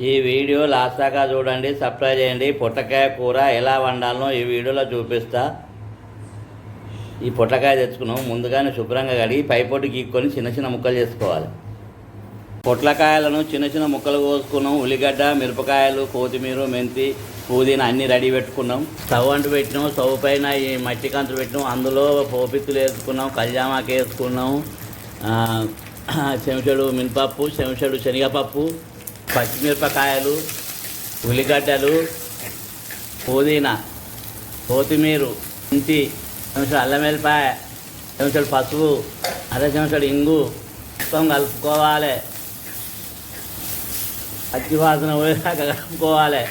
ఈ video last దాకా చూడండి సబ్స్క్రైబ్ చేయండి. పొట్టకాయ కూర ఎలా వండాలనో ఈ వీడియోలో చూపిస్తా. ఈ పొట్టకాయ తెచ్చుకున్నాం. ముందుగానే శుభ్రంగా కడిగి పైపొట్టు గీక్కొని చిన్న చిన్న ముక్కలు చేసుకోవాలి. పొట్లకాయలను చిన్న చిన్న ముక్కలు కోసుకున్నాం. ఉల్లిగడ్డ మిరపకాయలు కొత్తిమీర మెంతి పుదీనా అన్నీ రెడీ పెట్టుకున్నాం. స్టవ్ అంటు పెట్టినాం. స్టవ్ పైన ఈ మట్టి కంచు పెట్టినాం. అందులో పోపిత్తులు వేసుకున్నాం. కళ్యామాకు వేసుకున్నాం. చెంచడు చెంచాడు మినపప్పు చెంచడు శనగపప్పు పచ్చిమిరపకాయలు ఉల్లిగడ్డలు పుదీనా కొత్తిమీర ఇంటి చెంచాడు అల్లం వెల్లిపాయ చెంచాడు పసుపు అర చెంచాడు ఇంగు మొత్తం కలుపుకోవాలి. పచ్చి వాసన పోయాక కలుపుకోవాలి.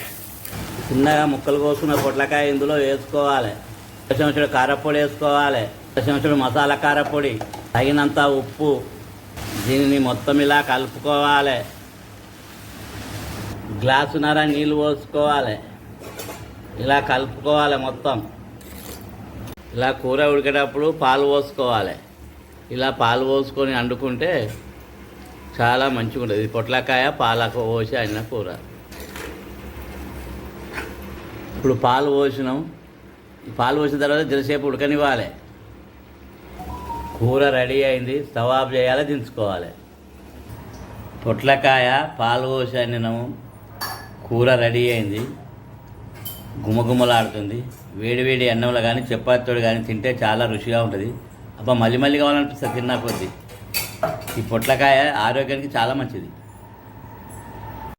చిన్నగా ముక్కలు కోసుకున్న పొట్లకాయ ఇందులో వేసుకోవాలి. చెంచాడు కారపొడి వేసుకోవాలి. చెంచాడు మసాలా కారపొడి తగినంత ఉప్పు. దీనిని మొత్తం ఇలా కలుపుకోవాలి. గ్లాసున్నర నీళ్ళు పోసుకోవాలి. ఇలా కలుపుకోవాలి మొత్తం. ఇలా కూర ఉడికేటప్పుడు పాలు పోసుకోవాలి. ఇలా పాలు పోసుకొని వండుకుంటే చాలా మంచిగా ఉంటుంది ఇది పొట్లకాయ పాలకు పోసి అన్న కూర. ఇప్పుడు పాలు పోసినాం. పాలు పోసిన తర్వాత జరసేపు ఉడకనివ్వాలి. కూర రెడీ అయింది. స్టవ్ ఆఫ్ చేయాలి దించుకోవాలి. పొట్లకాయ పాలు పోసి అన్నము కూర రెడీ అయింది. గుమగుమలాడుతుంది. వేడి వేడి అన్నంలో కానీ చపాతీతో కానీ తింటే చాలా రుచిగా ఉంటుంది. అబ్బా మళ్ళీ మళ్ళీ కావాలనిపిస్తుంది తిన్నా కొద్దీ. ఈ పొట్లకాయ ఆరోగ్యానికి చాలా మంచిది.